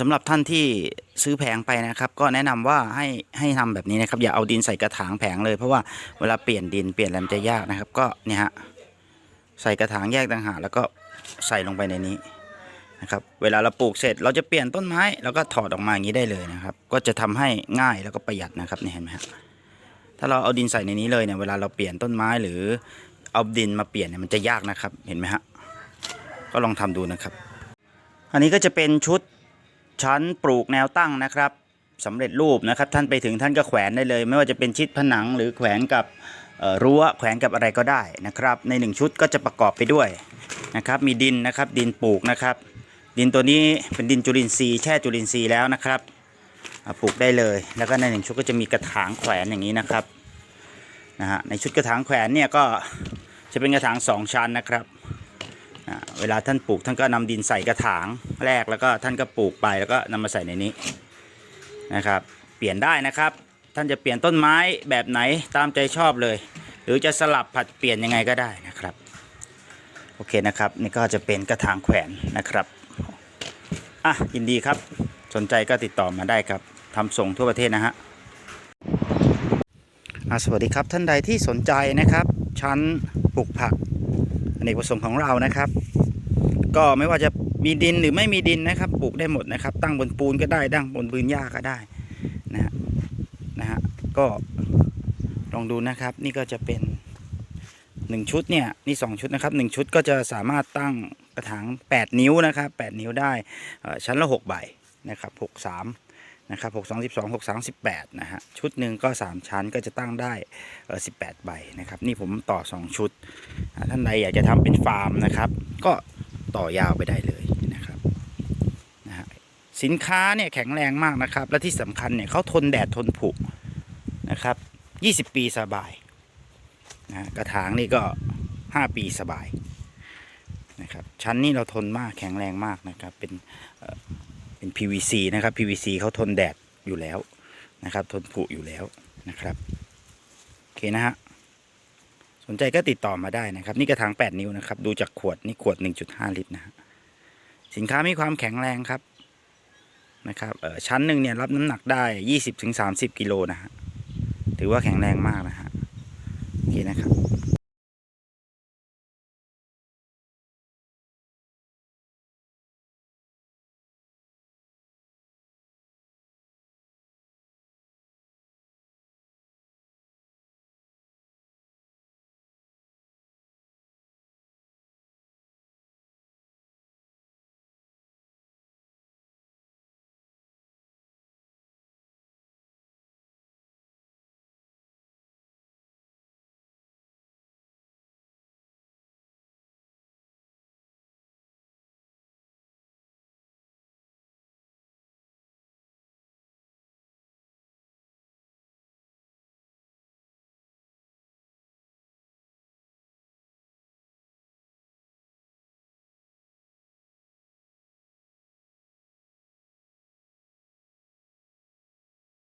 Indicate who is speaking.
Speaker 1: สำหรับท่านที่ซื้อแผงไปนะครับ ก็แนะนำว่าให้ให้ทำแบบนี้นะครับ อย่าเอาดินใส่กระถางแผงเลยเพราะว่าเวลาเปลี่ยนดินเปลี่ยนอะไรมันจะยากนะครับ ก็เนี่ยฮะใส่กระถางแยกต่างหากแล้วก็ใส่ลงไปในนี้นะครับ เวลาเราปลูกเสร็จเราจะเปลี่ยนต้นไม้แล้วก็ถอดออกมาอย่างนี้ได้เลยนะครับ ก็จะทำให้ง่ายแล้วก็ประหยัดนะครับเนี่ยเห็นไหมฮะถ้าเราเอาดินใส่ในนี้เลยเนี่ยเวลาเราเปลี่ยนต้นไม้หรือเอาดินมาเปลี่ยนเนี่ยมันจะยากนะครับเห็นไหมฮะก็ลองทำดูนะครับ อันนี้ก็จะเป็นชุด ชั้นปลูกแนวตั้งนะครับสำเร็จรูปนะครับ ท่านไปถึงท่านก็แขวนได้เลย ไม่ว่าจะเป็นชิดผนังหรือแขวนกับรั้วแขวนกับอะไรก็ได้นะครับ ในหนึ่งชุดก็จะประกอบไปด้วยนะครับ มีดินนะครับดินปลูกนะครับ ดินตัวนี้เป็นดินจุลินทรีย์แช่จุลินทรีย์แล้วนะครับปลูกได้เลย แล้วก็ในหนึ่งชุดก็จะมีกระถางแขวนอย่างนี้นะครับนะฮะในชุดกระถางแขวนเนี่ยก็จะเป็นกระถางสองชั้นนะครับ เวลาท่านปลูกท่านก็นำดินใส่กระถางแรกแล้วก็ท่านก็ปลูกไปแล้วก็นำมาใส่ในนี้นะครับ เปลี่ยนได้นะครับ ท่านจะเปลี่ยนต้นไม้แบบไหนตามใจชอบเลย หรือจะสลับผัดเปลี่ยนยังไงก็ได้นะครับโอเคนะครับนี่ก็จะเป็นกระถางแขวนนะครับอะยินดีครับสนใจก็ติดต่อมาได้ครับทำส่งทั่วประเทศนะฮะอะสวัสดีครับท่านใดที่สนใจนะครับ ชั้นปลูกผัก อเนกประสงค์ของเรานะครับ ก็ไม่ว่าจะมีดินหรือไม่มีดินนะครับ ปลูกได้หมดนะครับ ตั้งบนปูนก็ได้ตั้งบนพื้นหญ้าก็ได้นะฮะนะฮะก็ลองดูนะครับ นี่ก็จะเป็นหนึ่งชุดเนี่ยนี่สองชุดนะครับหนึ่งชุดก็จะสามารถตั้งกระถาง 8 นิ้วนะครับ 8 นิ้วได้ชั้นละ 6 ใบนะครับ 6 3 นะครับ6 2 12 6 3 18นะฮะชุดหนึ่งก็3ชั้นก็จะตั้งได้เออ18ใบนะครับ นี่ผมต่อ2ชุด ท่านใดอยากจะทำเป็นฟาร์มนะครับ ก็ต่อยาวไปได้เลยนะครับนะฮะสินค้าเนี่ยแข็งแรงมากนะครับ และที่สำคัญเนี่ยเขาทนแดดทนผุนะครับ20ปีสบายนะฮะกระถางนี่ก็5ปีสบายนะครับชั้นนี้เราทนมากแข็งแรงมากนะครับเป็น เป็น PVC นะครับ PVC เขาทนแดดอยู่แล้วนะครับ ทนผุอยู่แล้วนะครับโอเคนะฮะสนใจก็ติดต่อมาได้นะครับ นี่กระถาง 8 นิ้วนะครับ ดูจากขวดนี่ขวด 1.5 ลิตรนะฮะสินค้ามีความแข็งแรงครับนะครับเออชั้นหนึ่งเนี่ยรับน้ำหนักได้ 20-30 กิโลนะฮะถือว่าแข็งแรงมากนะฮะโอเคนะครับ